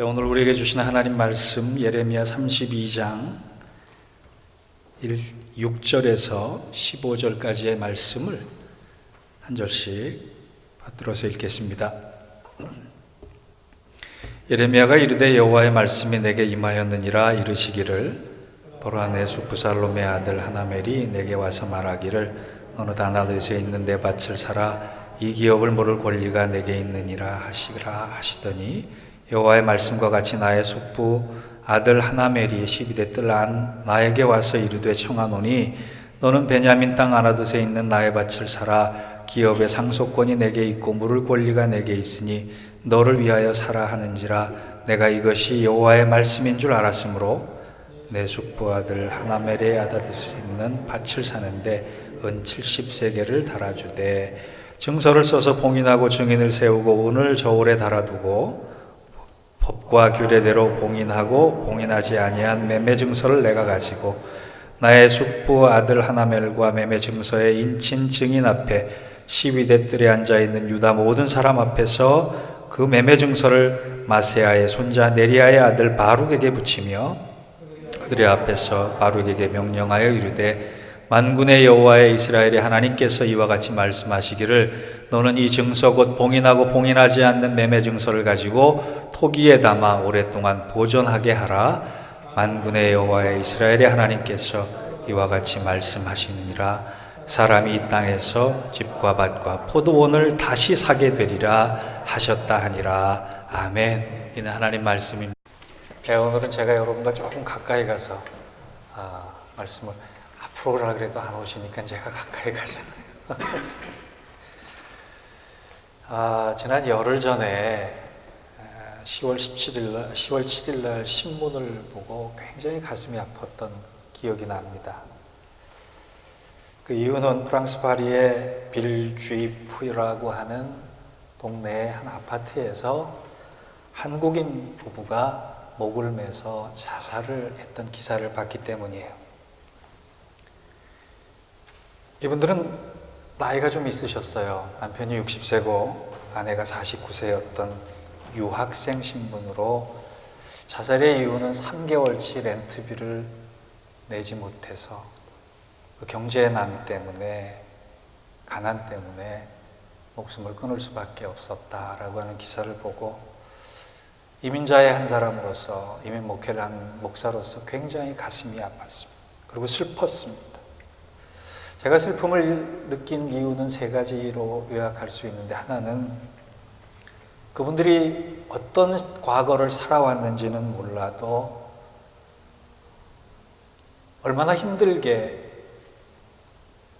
네, 오늘 우리에게 주신 하나님 말씀 예레미야 32장 6절에서 15절까지의 말씀을 한 절씩 받들어서 읽겠습니다. 예레미야가 이르되 여호와의 말씀이 내게 임하였느니라 이르시기를 보라 내 수부살롬의 아들 하나멜이 내게 와서 말하기를 너는 다나드에 있는 내 밭을 사라 이 기업을 모를 권리가 내게 있느니라 하시라 하시더니 여호와의 말씀과 같이 나의 숙부 아들 하나멜이 시비대 뜰안 나에게 와서 이르되 청하노니 너는 베냐민 땅 아나드에 있는 나의 밭을 사라. 기업의 상속권이 내게 있고 물을 권리가 내게 있으니 너를 위하여 사라 하는지라. 내가 이것이 여호와의 말씀인 줄 알았으므로 내 숙부 아들 하나멜의 아다드에 있는 밭을 사는데 은 70세계를 달아주되 증서를 써서 봉인하고 증인을 세우고 오늘 저울에 달아두고 법과 규례대로 봉인하고 봉인하지 아니한 매매 증서를 내가 가지고 나의 숙부 아들 하나멜과 매매 증서의 인친 증인 앞에 시위대 뜰에 앉아 있는 유다 모든 사람 앞에서 그 매매 증서를 마세아의 손자 네리아의 아들 바룩에게 붙이며 그들의 앞에서 바룩에게 명령하여 이르되 만군의 여호와의 이스라엘의 하나님께서 이와 같이 말씀하시기를 너는 이 증서 곧 봉인하고 봉인하지 않는 매매 증서를 가지고 토기에 담아 오랫동안 보존하게 하라 만군의 여호와의 이스라엘의 하나님께서 이와 같이 말씀하시느니라 사람이 이 땅에서 집과 밭과 포도원을 다시 사게 되리라 하셨다 하니라 아멘 이는 하나님 말씀입니다. 네, 오늘은 제가 여러분과 조금 가까이 가서 아, 말씀을 앞으로 오라 그래도 안 오시니까 제가 가까이 가잖아요. 아, 지난 열흘 전에 10월 17일 날, 10월 7일 날 신문을 보고 굉장히 가슴이 아팠던 기억이 납니다. 그 이유는 프랑스 파리의 빌주이프라고 하는 동네의 한 아파트에서 한국인 부부가 목을 매서 자살을 했던 기사를 봤기 때문이에요. 이분들은 나이가 좀 있으셨어요. 남편이 60세고 아내가 49세였던 유학생 신분으로 자살의 이유는 3개월치 렌트비를 내지 못해서 그 경제난 때문에 가난 때문에 목숨을 끊을 수밖에 없었다라고 하는 기사를 보고 이민자의 한 사람으로서 이민 목회를 하는 목사로서 굉장히 가슴이 아팠습니다. 그리고 슬펐습니다. 제가 슬픔을 느낀 이유는 세 가지로 요약할 수 있는데 하나는 그분들이 어떤 과거를 살아왔는지는 몰라도 얼마나 힘들게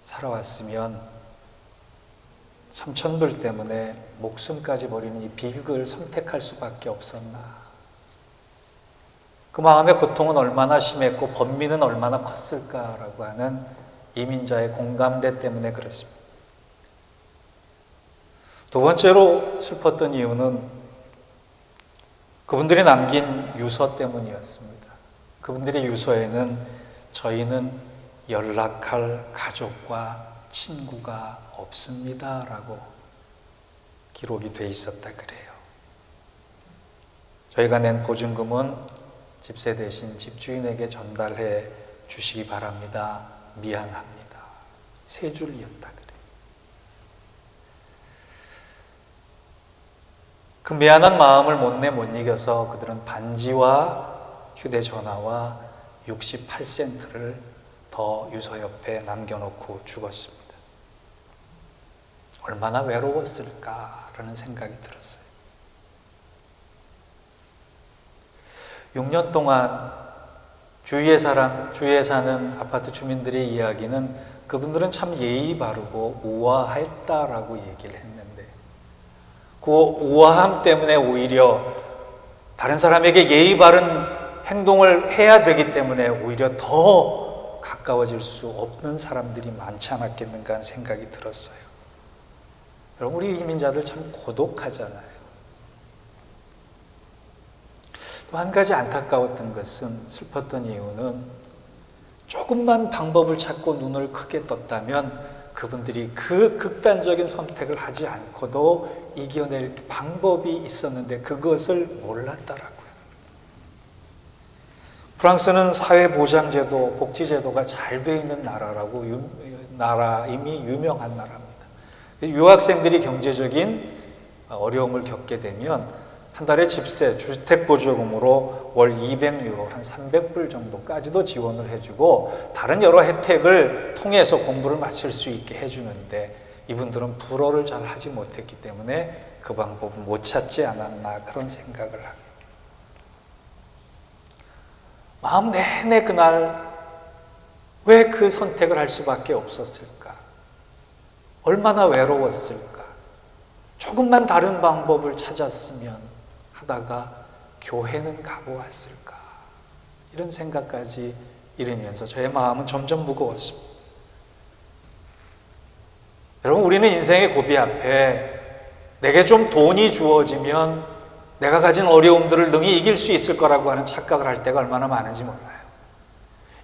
살아왔으면 삼천불 때문에 목숨까지 버리는 이 비극을 선택할 수밖에 없었나. 그 마음의 고통은 얼마나 심했고 번민은 얼마나 컸을까라고 하는 이민자의 공감대 때문에 그렇습니다. 두 번째로 슬펐던 이유는 그분들이 남긴 유서 때문이었습니다. 그분들의 유서에는 저희는 연락할 가족과 친구가 없습니다. 라고 기록이 돼 있었다 그래요. 저희가 낸 보증금은 집세 대신 집주인에게 전달해 주시기 바랍니다. 미안합니다. 세 줄이었다 그 미안한 마음을 못내 못 이겨서 그들은 반지와 휴대전화와 68센트를 더 유서 옆에 남겨놓고 죽었습니다. 얼마나 외로웠을까라는 생각이 들었어요. 6년 동안 주위에 사람, 주위에 사는 아파트 주민들의 이야기는 그분들은 참 예의 바르고 우아했다라고 얘기를 했는데 그 우아함 때문에 오히려 다른 사람에게 예의 바른 행동을 해야 되기 때문에 오히려 더 가까워질 수 없는 사람들이 많지 않았겠는가 하는 생각이 들었어요. 여러분, 우리 이민자들 참 고독하잖아요. 또 한 가지 안타까웠던 것은 슬펐던 이유는 조금만 방법을 찾고 눈을 크게 떴다면 그분들이 그 극단적인 선택을 하지 않고도 이겨낼 방법이 있었는데 그것을 몰랐더라고요. 프랑스는 사회보장제도, 복지제도가 잘 되어 있는 나라라고 유, 나라 이미 유명한 나라입니다. 유학생들이 경제적인 어려움을 겪게 되면 한 달에 집세, 주택보조금으로 월 200유로, 한 300불 정도까지도 지원을 해주고 다른 여러 혜택을 통해서 공부를 마칠 수 있게 해주는데 이분들은 불어를 잘 하지 못했기 때문에 그 방법을 못 찾지 않았나 그런 생각을 합니다. 마음 내내 그날 왜 그 선택을 할 수밖에 없었을까? 얼마나 외로웠을까? 조금만 다른 방법을 찾았으면 하다가 교회는 가보았을까? 이런 생각까지 이르면서 저의 마음은 점점 무거웠습니다. 여러분, 우리는 인생의 고비 앞에 내게 좀 돈이 주어지면 내가 가진 어려움들을 능히 이길 수 있을 거라고 하는 착각을 할 때가 얼마나 많은지 몰라요.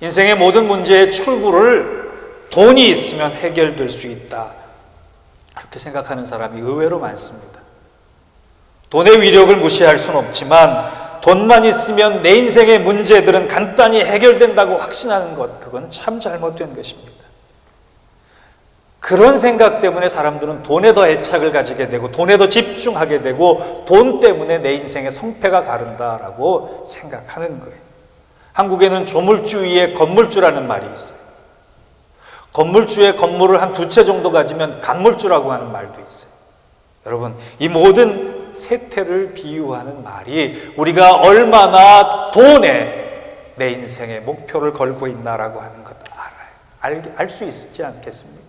인생의 모든 문제의 출구를 돈이 있으면 해결될 수 있다. 그렇게 생각하는 사람이 의외로 많습니다. 돈의 위력을 무시할 수는 없지만 돈만 있으면 내 인생의 문제들은 간단히 해결된다고 확신하는 것, 그건 참 잘못된 것입니다. 그런 생각 때문에 사람들은 돈에 더 애착을 가지게 되고 돈에 더 집중하게 되고 돈 때문에 내 인생의 성패가 가른다라고 생각하는 거예요. 한국에는 조물주의의 건물주라는 말이 있어요. 건물주의 건물을 한 두 채 정도 가지면 간물주라고 하는 말도 있어요. 여러분, 이 모든 세태를 비유하는 말이 우리가 얼마나 돈에 내 인생의 목표를 걸고 있나라고 하는 것 알아요. 알 수 있지 않겠습니까?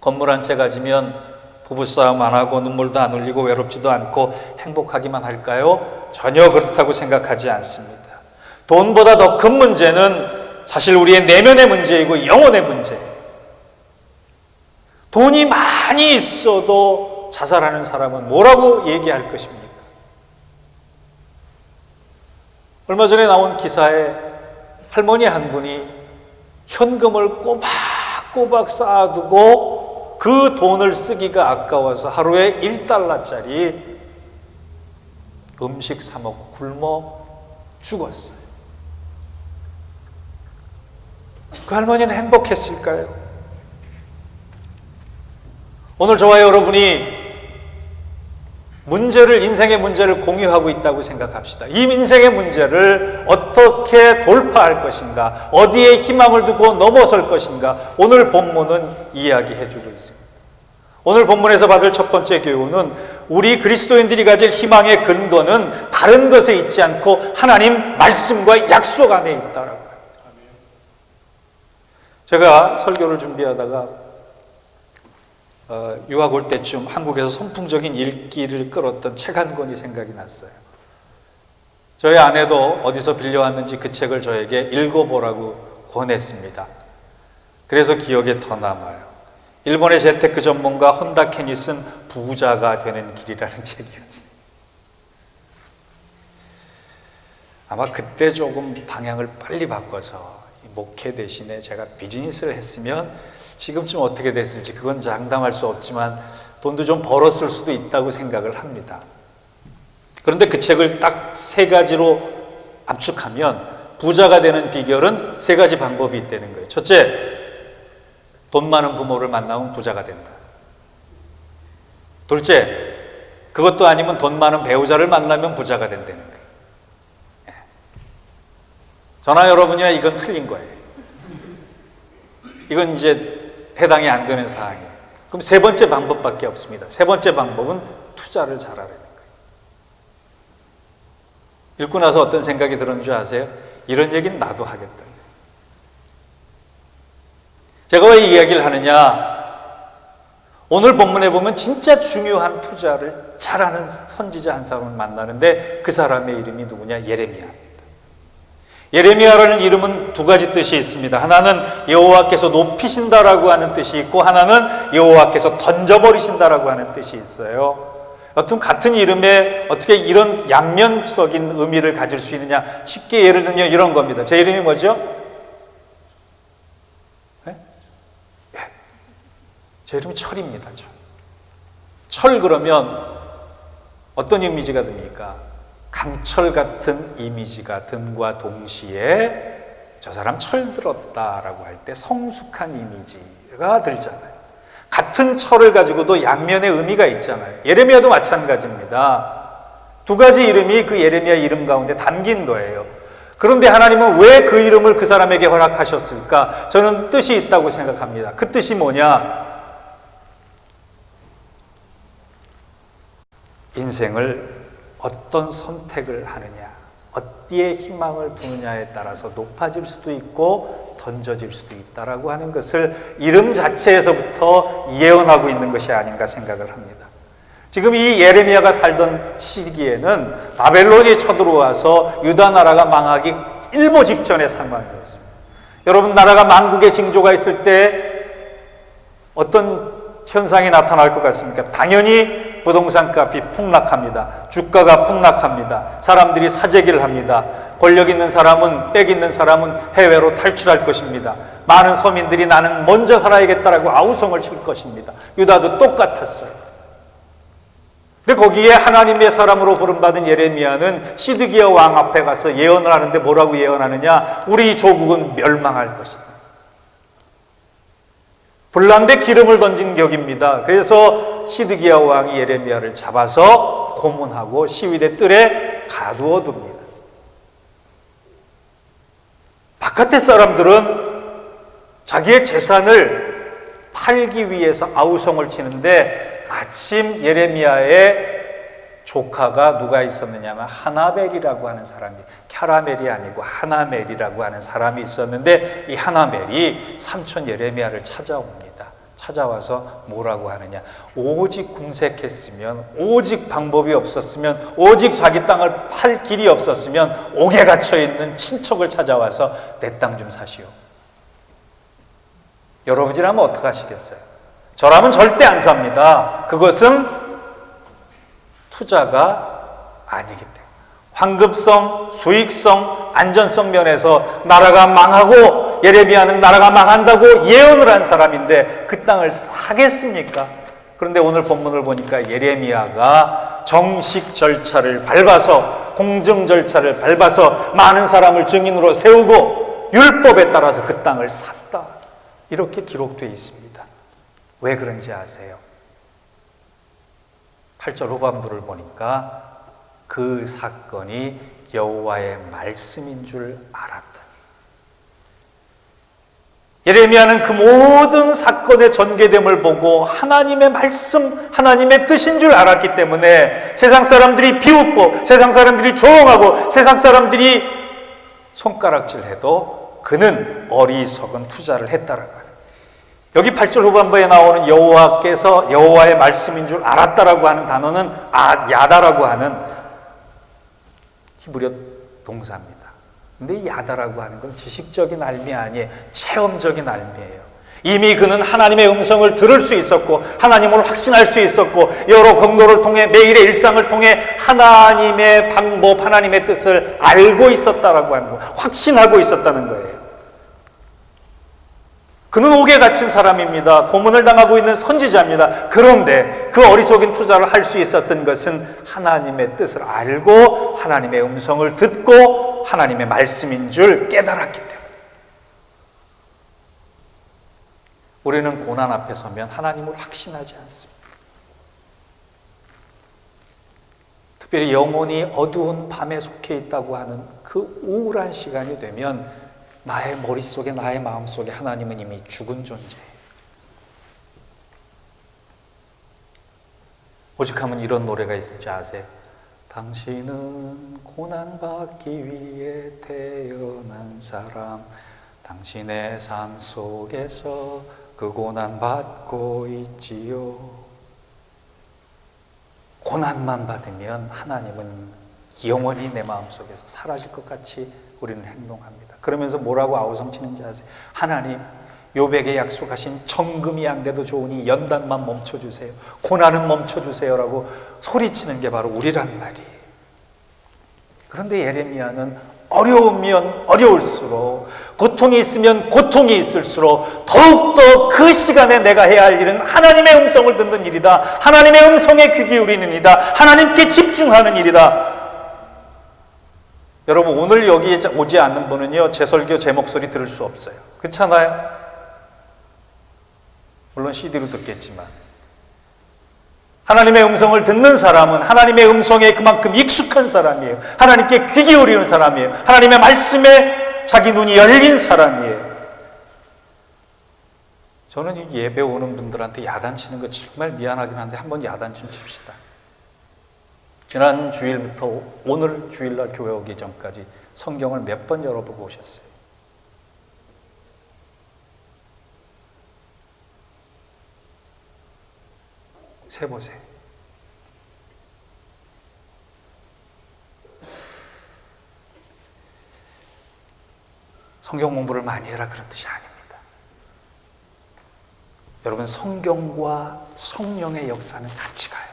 건물 한 채 가지면 부부싸움 안 하고 눈물도 안 흘리고 외롭지도 않고 행복하기만 할까요? 전혀 그렇다고 생각하지 않습니다. 돈보다 더 큰 문제는 사실 우리의 내면의 문제이고 영혼의 문제. 돈이 많이 있어도 자살하는 사람은 뭐라고 얘기할 것입니까? 얼마 전에 나온 기사에 할머니 한 분이 현금을 꼬박꼬박 쌓아두고 그 돈을 쓰기가 아까워서 하루에 1달러짜리 음식 사 먹고 굶어 죽었어요. 그 할머니는 행복했을까요? 오늘 저와 여러분이 문제를, 인생의 문제를 공유하고 있다고 생각합시다. 이 인생의 문제를 어떻게 돌파할 것인가, 어디에 희망을 두고 넘어설 것인가, 오늘 본문은 이야기해 주고 있습니다. 오늘 본문에서 받을 첫 번째 교훈은 우리 그리스도인들이 가질 희망의 근거는 다른 것에 있지 않고 하나님 말씀과 약속 안에 있다라고. 제가 설교를 준비하다가 어, 유학 올 때쯤 한국에서 선풍적인 읽기를 끌었던 책 한 권이 생각이 났어요. 저희 아내도 어디서 빌려왔는지 그 책을 저에게 읽어보라고 권했습니다. 그래서 기억에 더 남아요. 일본의 재테크 전문가 혼다 케니 쓴 부자가 되는 길이라는 책이었어요. 아마 그때 조금 방향을 빨리 바꿔서 목회 대신에 제가 비즈니스를 했으면 지금쯤 어떻게 됐을지 그건 장담할 수 없지만 돈도 좀 벌었을 수도 있다고 생각을 합니다. 그런데 그 책을 딱 세 가지로 압축하면 부자가 되는 비결은 세 가지 방법이 있다는 거예요. 첫째, 돈 많은 부모를 만나면 부자가 된다. 둘째, 그것도 아니면 돈 많은 배우자를 만나면 부자가 된다는 거예요. 예. 저나 여러분이나 이건 틀린 거예요. 이건 이제 해당이 안 되는 사항이에요. 그럼 세 번째 방법밖에 없습니다. 세 번째 방법은 투자를 잘하라는 거예요. 읽고 나서 어떤 생각이 들었는 줄 아세요? 이런 얘기는 나도 하겠다. 제가 왜 이 이야기를 하느냐? 오늘 본문에 보면 진짜 중요한 투자를 잘하는 선지자 한 사람을 만나는데 그 사람의 이름이 누구냐? 예레미야. 예레미야라는 이름은 두 가지 뜻이 있습니다. 하나는 여호와께서 높이신다라고 하는 뜻이 있고 하나는 여호와께서 던져버리신다라고 하는 뜻이 있어요. 여튼 같은 이름에 어떻게 이런 양면적인 의미를 가질 수 있느냐? 쉽게 예를 들면 이런 겁니다. 제 이름이 뭐죠? 네? 예. 제 이름이 철입니다. 철. 철 그러면 어떤 이미지가 듭니까? 강철 같은 이미지가 든과 동시에 저 사람 철들었다라고 할 때 성숙한 이미지가 들잖아요. 같은 철을 가지고도 양면의 의미가 있잖아요. 예레미야도 마찬가지입니다. 두 가지 이름이 그 예레미야 이름 가운데 담긴 거예요. 그런데 하나님은 왜 그 이름을 그 사람에게 허락하셨을까? 저는 뜻이 있다고 생각합니다. 그 뜻이 뭐냐? 인생을 어떤 선택을 하느냐, 어디에 희망을 두느냐에 따라서 높아질 수도 있고 던져질 수도 있다라고 하는 것을 이름 자체에서부터 예언하고 있는 것이 아닌가 생각을 합니다. 지금 이 예레미야가 살던 시기에는 바벨론이 쳐들어와서 유다 나라가 망하기 일보 직전의 상황이었습니다. 여러분 나라가 망국의 징조가 있을 때 어떤 현상이 나타날 것 같습니까? 당연히 부동산 값이 폭락합니다. 주가가 폭락합니다. 사람들이 사재기를 합니다. 권력 있는 사람은, 빽 있는 사람은 해외로 탈출할 것입니다. 많은 서민들이 나는 먼저 살아야겠다라고 아우성을 칠 것입니다. 유다도 똑같았어요. 근데 거기에 하나님의 사람으로 부름받은 예레미야는 시드기야 왕 앞에 가서 예언을 하는데 뭐라고 예언하느냐? 우리 조국은 멸망할 것이다. 불난데 기름을 던진 격입니다. 그래서 시드기야 왕이 예레미야를 잡아서 고문하고 시위대 뜰에 가두어 둡니다. 바깥의 사람들은 자기의 재산을 팔기 위해서 아우성을 치는데 마침 예레미야의 조카가 누가 있었느냐면 하나벨이라고 하는 사람이 캐라멜이 아니고 하나멜이라고 하는 사람이 있었는데 이 하나멜이 삼촌 예레미야를 찾아옵니다. 찾아와서 뭐라고 하느냐? 오직 궁색했으면, 오직 방법이 없었으면, 오직 자기 땅을 팔 길이 없었으면 옥에 갇혀 있는 친척을 찾아와서 내 땅 좀 사시오. 여러분이라면 어떡하시겠어요? 저라면 절대 안 삽니다. 그것은 투자가 아니기 때문에. 황급성, 수익성, 안전성 면에서 나라가 망하고 예레미야는 나라가 망한다고 예언을 한 사람인데 그 땅을 사겠습니까? 그런데 오늘 본문을 보니까 예레미야가 정식 절차를 밟아서 공정 절차를 밟아서 많은 사람을 증인으로 세우고 율법에 따라서 그 땅을 샀다. 이렇게 기록되어 있습니다. 왜 그런지 아세요? 8절 후반부를 보니까 그 사건이 여호와의 말씀인 줄 알았다. 예레미야는 그 모든 사건의 전개됨을 보고 하나님의 말씀, 하나님의 뜻인 줄 알았기 때문에 세상 사람들이 비웃고 세상 사람들이 조롱하고 세상 사람들이 손가락질해도 그는 어리석은 투자를 했다라고 하는. 여기 8절 후반부에 나오는 여호와께서 여호와의 말씀인 줄 알았다라고 하는 단어는 아 야다라고 하는 히브리어 동사입니다. 근데 이 야다라고 하는 건 지식적인 알미 아니에요. 체험적인 알미예요. 이미 그는 하나님의 음성을 들을 수 있었고 하나님을 확신할 수 있었고 여러 경로를 통해 매일의 일상을 통해 하나님의 방법, 하나님의 뜻을 알고 있었다라고 하는 거, 확신하고 있었다는 거예요. 그는 옥에 갇힌 사람입니다. 고문을 당하고 있는 선지자입니다. 그런데 그 어리석은 투자를 할 수 있었던 것은 하나님의 뜻을 알고 하나님의 음성을 듣고 하나님의 말씀인 줄 깨달았기 때문에. 우리는 고난 앞에 서면 하나님을 확신하지 않습니다. 특별히 영혼이 어두운 밤에 속해 있다고 하는 그 우울한 시간이 되면 나의 머릿속에 나의 마음속에 하나님은 이미 죽은 존재예요. 오직 하면 이런 노래가 있을지 아세요? 당신은 고난받기 위해 태어난 사람 당신의 삶 속에서 그 고난 받고 있지요 고난만 받으면 하나님은 영원히 내 마음속에서 사라질 것 같이 우리는 행동합니다. 그러면서 뭐라고 아우성치는지 아세요? 하나님, 요백에 약속하신 정금이 안 돼도 좋으니 연단만 멈춰주세요. 고난은 멈춰주세요라고 소리치는 게 바로 우리란 말이에요. 그런데 예레미야는 어려우면 어려울수록 고통이 있으면 고통이 있을수록 더욱더 그 시간에 내가 해야 할 일은 하나님의 음성을 듣는 일이다. 하나님의 음성에 귀 기울이는 일이다. 하나님께 집중하는 일이다. 여러분 오늘 여기 오지 않는 분은요 제 설교 제 목소리 들을 수 없어요. 그렇잖아요? 물론 CD로 듣겠지만 하나님의 음성을 듣는 사람은 하나님의 음성에 그만큼 익숙한 사람이에요. 하나님께 귀 기울이는 사람이에요. 하나님의 말씀에 자기 눈이 열린 사람이에요. 저는 이 예배 오는 분들한테 야단치는 거 정말 미안하긴 한데 한번 야단 좀 칩시다. 지난 주일부터 오늘 주일날 교회 오기 전까지 성경을 몇 번 열어보고 오셨어요. 세보세요. 성경 공부를 많이 해라 그런 뜻이 아닙니다. 여러분 성경과 성령의 역사는 같이 가요.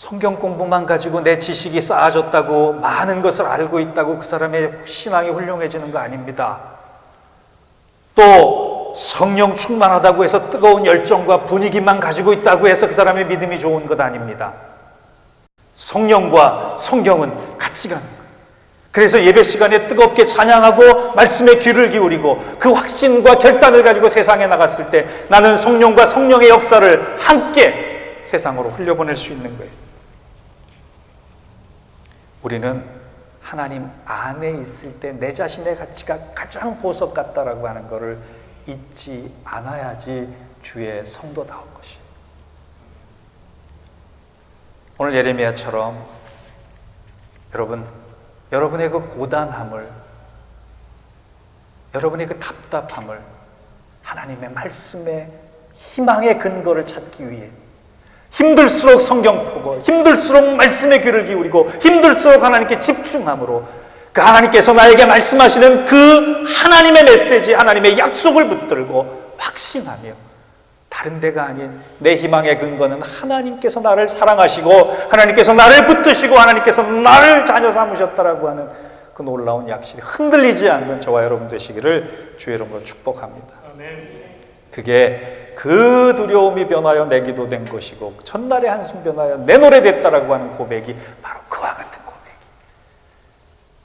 성경 공부만 가지고 내 지식이 쌓아졌다고 많은 것을 알고 있다고 그 사람의 신앙이 훌륭해지는 거 아닙니다. 또 성령 충만하다고 해서 뜨거운 열정과 분위기만 가지고 있다고 해서 그 사람의 믿음이 좋은 것 아닙니다. 성령과 성경은 같이 가는 거예요. 그래서 예배 시간에 뜨겁게 찬양하고 말씀에 귀를 기울이고 그 확신과 결단을 가지고 세상에 나갔을 때 나는 성령과 성령의 역사를 함께 세상으로 흘려보낼 수 있는 거예요. 우리는 하나님 안에 있을 때 내 자신의 가치가 가장 보석 같다라고 하는 것을 잊지 않아야지 주의 성도다운 것이에요. 오늘 예레미야처럼 여러분 여러분의 그 고단함을 여러분의 그 답답함을 하나님의 말씀의 희망의 근거를 찾기 위해 힘들수록 성경 보고 힘들수록 말씀의 귀를 기울이고 힘들수록 하나님께 집중함으로 그 하나님께서 나에게 말씀하시는 그 하나님의 메시지 하나님의 약속을 붙들고 확신하며 다른 데가 아닌 내 희망의 근거는 하나님께서 나를 사랑하시고 하나님께서 나를 붙드시고 하나님께서 나를 자녀 삼으셨다라고 하는 그 놀라운 약실이 흔들리지 않는 저와 여러분 되시기를 주의 이름으로 축복합니다. 그게 그 두려움이 변하여 내 기도 된 것이고 전날의 한숨 변하여 내 노래 됐다라고 하는 고백이 바로 그와 같은 고백이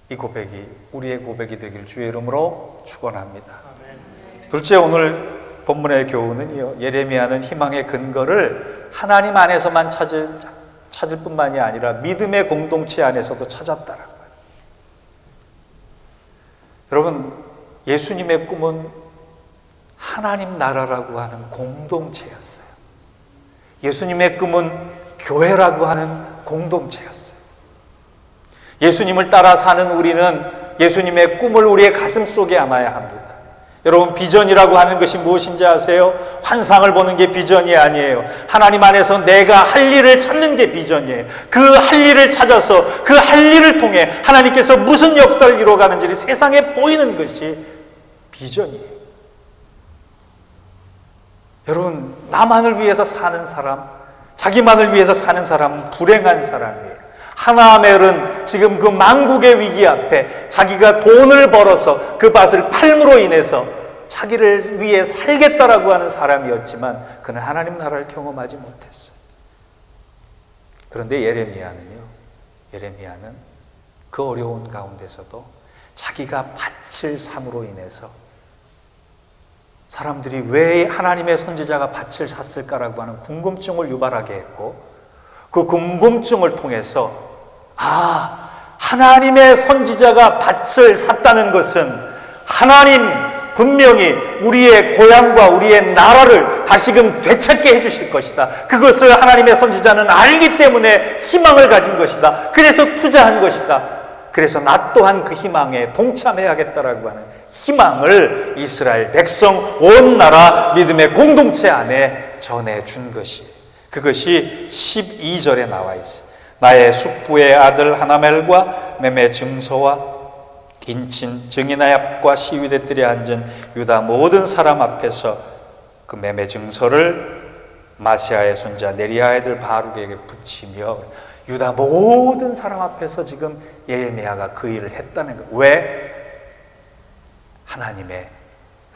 이 고백이 우리의 고백이 되길 주의 이름으로 축원합니다. 둘째 오늘 본문의 교훈은요 예레미야는 희망의 근거를 하나님 안에서만 찾을 찾을 뿐만이 아니라 믿음의 공동체 안에서도 찾았다라고. 여러분 예수님의 꿈은 하나님 나라라고 하는 공동체였어요. 예수님의 꿈은 교회라고 하는 공동체였어요. 예수님을 따라 사는 우리는 예수님의 꿈을 우리의 가슴 속에 안아야 합니다. 여러분 비전이라고 하는 것이 무엇인지 아세요? 환상을 보는 게 비전이 아니에요. 하나님 안에서 내가 할 일을 찾는 게 비전이에요. 그 할 일을 찾아서 그 할 일을 통해 하나님께서 무슨 역사를 이루어가는지를 세상에 보이는 것이 비전이에요. 여러분 나만을 위해서 사는 사람, 자기만을 위해서 사는 사람은 불행한 사람이에요. 하나멜은 지금 그 망국의 위기 앞에 자기가 돈을 벌어서 그 밭을 팔므로 인해서 자기를 위해 살겠다라고 하는 사람이었지만 그는 하나님 나라를 경험하지 못했어요. 그런데 예레미야는요. 예레미야는 그 어려운 가운데서도 자기가 밭을 삼으로 인해서 사람들이 왜 하나님의 선지자가 밭을 샀을까라고 하는 궁금증을 유발하게 했고 그 궁금증을 통해서 아 하나님의 선지자가 밭을 샀다는 것은 하나님 분명히 우리의 고향과 우리의 나라를 다시금 되찾게 해주실 것이다. 그것을 하나님의 선지자는 알기 때문에 희망을 가진 것이다. 그래서 투자한 것이다. 그래서 나 또한 그 희망에 동참해야겠다라고 하는 희망을 이스라엘 백성 온 나라 믿음의 공동체 안에 전해준 것이 그것이 12절에 나와 있어요. 나의 숙부의 아들 하나멜과 매매 증서와 인친 증인아합과 시위대들이 앉은 유다 모든 사람 앞에서 그 매매 증서를 마시아의 손자 네리아의 들 바룩에게 붙이며 유다 모든 사람 앞에서 지금 예레미야가 그 일을 했다는 거. 왜? 하나님의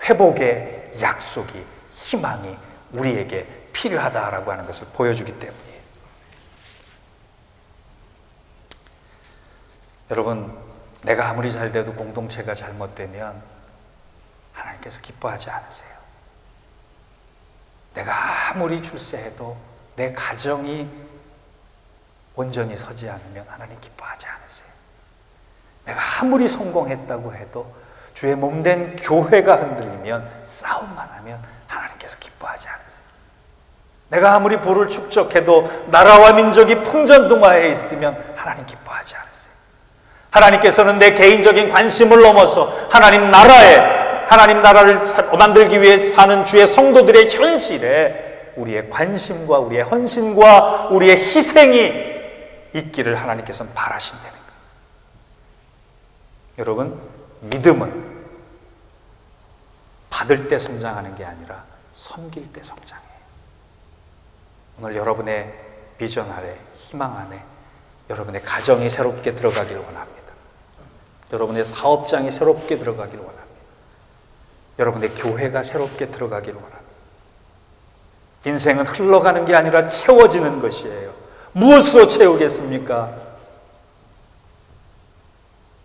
회복의 약속이 희망이 우리에게 필요하다라고 하는 것을 보여주기 때문이에요. 여러분, 내가 아무리 잘 돼도 공동체가 잘못되면 하나님께서 기뻐하지 않으세요. 내가 아무리 출세해도 내 가정이 온전히 서지 않으면 하나님 기뻐하지 않으세요. 아무리 성공했다고 해도 주의 몸된 교회가 흔들리면 싸움만 하면 하나님께서 기뻐하지 않으세요. 내가 아무리 부를 축적해도 나라와 민족이 풍전등화해 있으면 하나님 기뻐하지 않으세요. 하나님께서는 내 개인적인 관심을 넘어서 하나님 나라에 하나님 나라를 사- 만들기 위해 사는 주의 성도들의 현실에 우리의 관심과 우리의 헌신과 우리의 희생이 있기를 하나님께서는 바라신다는 거예요. 여러분, 믿음은 받을 때 성장하는 게 아니라 섬길 때 성장해요. 오늘 여러분의 비전 아래, 희망 안에 여러분의 가정이 새롭게 들어가길 원합니다. 여러분의 사업장이 새롭게 들어가길 원합니다. 여러분의 교회가 새롭게 들어가길 원합니다. 인생은 흘러가는 게 아니라 채워지는 것이에요. 무엇으로 채우겠습니까?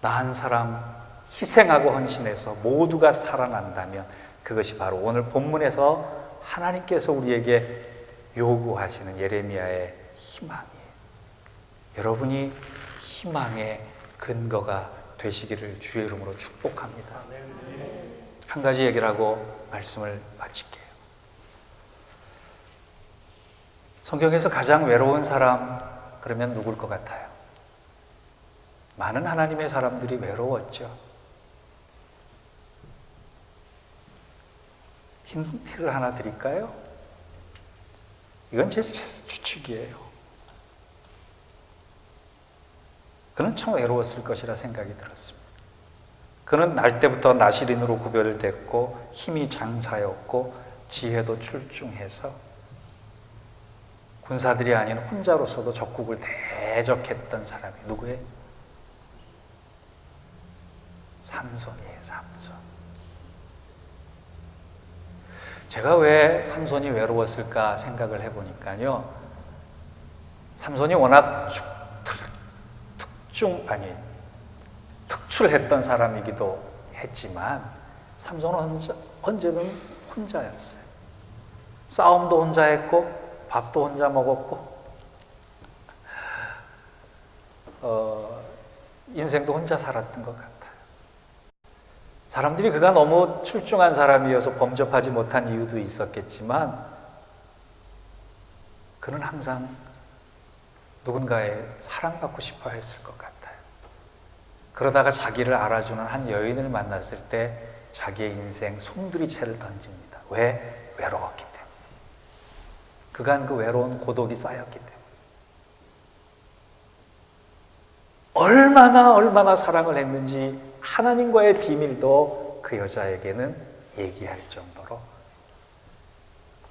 나 한 사람 희생하고 헌신해서 모두가 살아난다면 그것이 바로 오늘 본문에서 하나님께서 우리에게 요구하시는 예레미야의 희망이에요. 여러분이 희망의 근거가 되시기를 주의 이름으로 축복합니다. 한 가지 얘기를 하고 말씀을 마칠게요. 성경에서 가장 외로운 사람 그러면 누굴 것 같아요? 많은 하나님의 사람들이 외로웠죠. 힌트를 하나 드릴까요? 이건 제 추측이에요. 그는 참 외로웠을 것이라 생각이 들었습니다. 그는 날 때부터 나시린으로 구별됐고 힘이 장사였고 지혜도 출중해서 군사들이 아닌 혼자로서도 적국을 대적했던 사람이 누구예요? 삼손이에요, 삼손. 제가 왜 삼손이 외로웠을까 생각을 해보니까요. 삼손이 워낙 축, 특, 특중, 아니, 특출했던 사람이기도 했지만, 삼손은 혼자, 언제든 혼자였어요. 싸움도 혼자 했고, 밥도 혼자 먹었고, 어, 인생도 혼자 살았던 것 같아요. 사람들이 그가 너무 출중한 사람이어서 범접하지 못한 이유도 있었겠지만, 그는 항상 누군가의 사랑받고 싶어 했을 것 같아요. 그러다가 자기를 알아주는 한 여인을 만났을 때 자기의 인생 송두리채를 던집니다. 왜? 외로웠기 때문에. 그간 그 외로운 고독이 쌓였기 때문에. 얼마나 얼마나 사랑을 했는지 하나님과의 비밀도 그 여자에게는 얘기할 정도로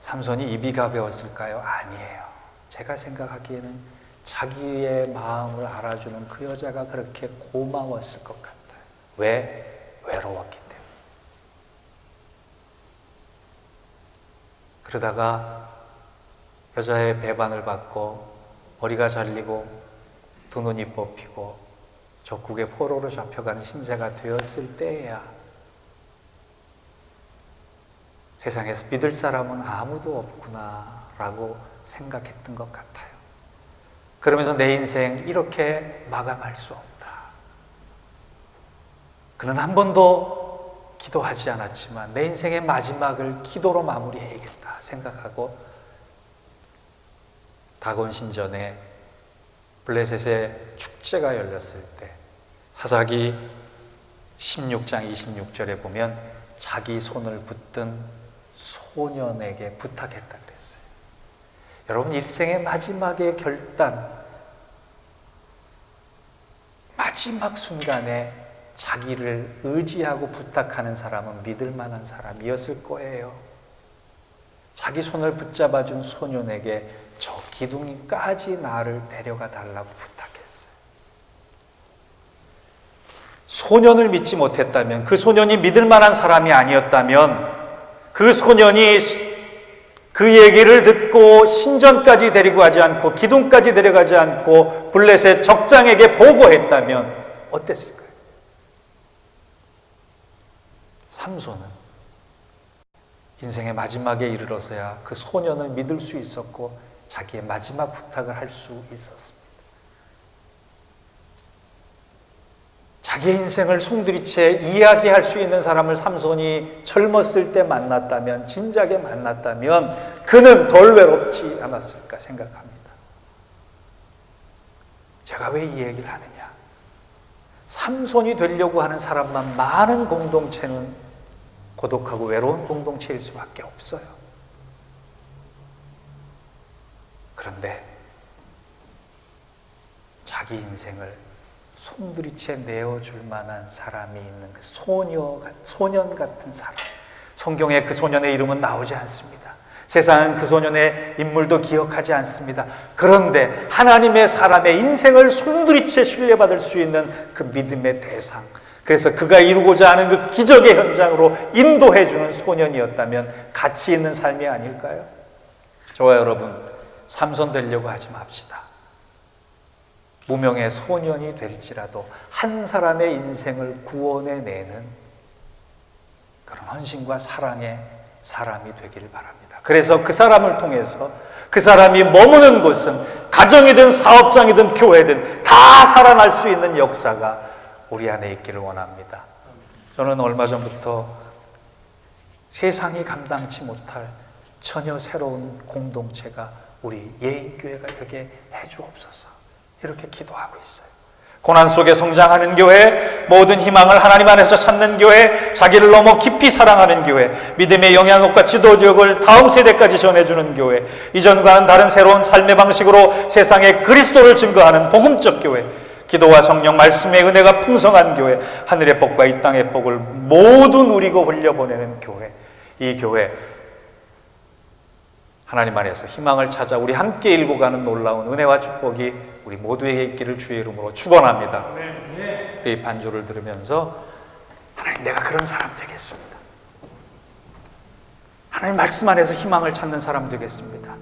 삼손이 입이 가벼웠을까요? 아니에요. 제가 생각하기에는 자기의 마음을 알아주는 그 여자가 그렇게 고마웠을 것 같아요. 왜? 외로웠기 때문에. 그러다가 여자의 배반을 받고 머리가 잘리고 두 눈이 뽑히고 적국의 포로로 잡혀간 신세가 되었을 때야 세상에서 믿을 사람은 아무도 없구나 라고 생각했던 것 같아요. 그러면서 내 인생 이렇게 마감할 수 없다. 그는 한 번도 기도하지 않았지만 내 인생의 마지막을 기도로 마무리해야겠다 생각하고 다곤 신전에 블레셋의 축제가 열렸을 때 사사기 16장 26절에 보면 자기 손을 붙든 소년에게 부탁했다 그랬어요. 여러분 일생의 마지막의 결단 마지막 순간에 자기를 의지하고 부탁하는 사람은 믿을 만한 사람이었을 거예요. 자기 손을 붙잡아 준 소년에게 저 기둥이까지 나를 데려가 달라고 부탁했어요. 소년을 믿지 못했다면, 그 소년이 믿을 만한 사람이 아니었다면, 그 소년이 그 얘기를 듣고 신전까지 데리고 가지 않고 기둥까지 데려가지 않고 블레셋 적장에게 보고했다면 어땠을까요? 삼손은 인생의 마지막에 이르러서야 그 소년을 믿을 수 있었고 자기의 마지막 부탁을 할 수 있었습니다. 자기의 인생을 송두리째 이야기할 수 있는 사람을 삼손이 젊었을 때 만났다면, 진작에 만났다면, 그는 덜 외롭지 않았을까 생각합니다. 제가 왜 이 얘기를 하느냐? 삼손이 되려고 하는 사람만 많은 공동체는 고독하고 외로운 공동체일 수밖에 없어요. 그런데 자기 인생을 손들이채 내어줄 만한 사람이 있는 그 소녀, 소년 같은 사람. 성경에 그 소년의 이름은 나오지 않습니다. 세상은 그 소년의 인물도 기억하지 않습니다. 그런데 하나님의 사람의 인생을 손들이채 신뢰받을 수 있는 그 믿음의 대상. 그래서 그가 이루고자 하는 그 기적의 현장으로 인도해주는 소년이었다면 가치 있는 삶이 아닐까요? 저와 여러분, 삼손 되려고 하지 맙시다. 무명의 소년이 될지라도 한 사람의 인생을 구원해 내는 그런 헌신과 사랑의 사람이 되기를 바랍니다. 그래서 그 사람을 통해서 그 사람이 머무는 곳은 가정이든 사업장이든 교회든 다 살아날 수 있는 역사가 우리 안에 있기를 원합니다. 저는 얼마 전부터 세상이 감당치 못할 전혀 새로운 공동체가 우리 예인교회가 되게 해주옵소서. 이렇게 기도하고 있어요. 고난 속에 성장하는 교회, 모든 희망을 하나님 안에서 찾는 교회, 자기를 넘어 깊이 사랑하는 교회, 믿음의 영향력과 지도력을 다음 세대까지 전해주는 교회, 이전과는 다른 새로운 삶의 방식으로 세상에 그리스도를 증거하는 복음적 교회, 기도와 성령 말씀의 은혜가 풍성한 교회, 하늘의 복과 이 땅의 복을 모두 누리고 흘려보내는 교회, 이 교회, 하나님 안에서 희망을 찾아 우리 함께 일고 가는 놀라운 은혜와 축복이 우리 모두에게 있기를 주의 이름으로 축원합니다. 이 반주를 들으면서 하나님 내가 그런 사람 되겠습니다. 하나님 말씀 안에서 희망을 찾는 사람 되겠습니다.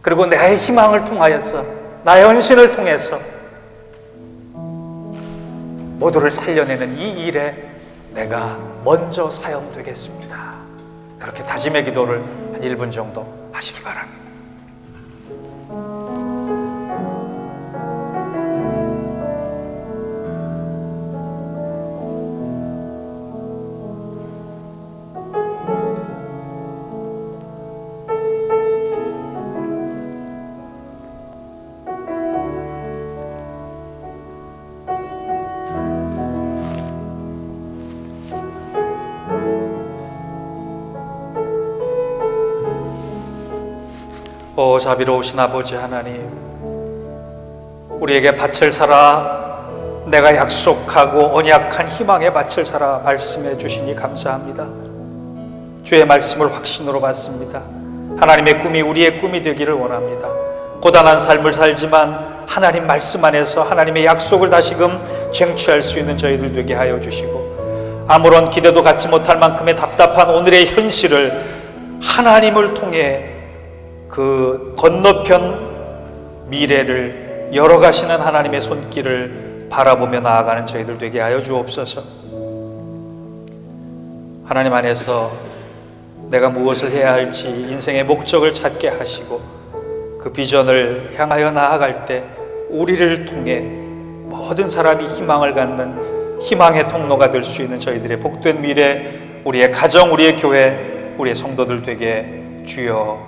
그리고 나의 희망을 통하여서 나의 헌신을 통해서 모두를 살려내는 이 일에 내가 먼저 사용되겠습니다. 그렇게 다짐의 기도를 한 1분 정도 하시기 바랍니다. 자비로우신 아버지 하나님 우리에게 밭을 살아 내가 약속하고 언약한 희망의 밭을 살아 말씀해 주시니 감사합니다. 주의 말씀을 확신으로 받습니다. 하나님의 꿈이 우리의 꿈이 되기를 원합니다. 고단한 삶을 살지만 하나님 말씀 안에서 하나님의 약속을 다시금 쟁취할 수 있는 저희들 되게 하여 주시고 아무런 기대도 갖지 못할 만큼의 답답한 오늘의 현실을 하나님을 통해 그 건너편 미래를 열어가시는 하나님의 손길을 바라보며 나아가는 저희들 되게 하여 주옵소서. 하나님 안에서 내가 무엇을 해야 할지 인생의 목적을 찾게 하시고 그 비전을 향하여 나아갈 때 우리를 통해 모든 사람이 희망을 갖는 희망의 통로가 될 수 있는 저희들의 복된 미래, 우리의 가정, 우리의 교회, 우리의 성도들 되게 주여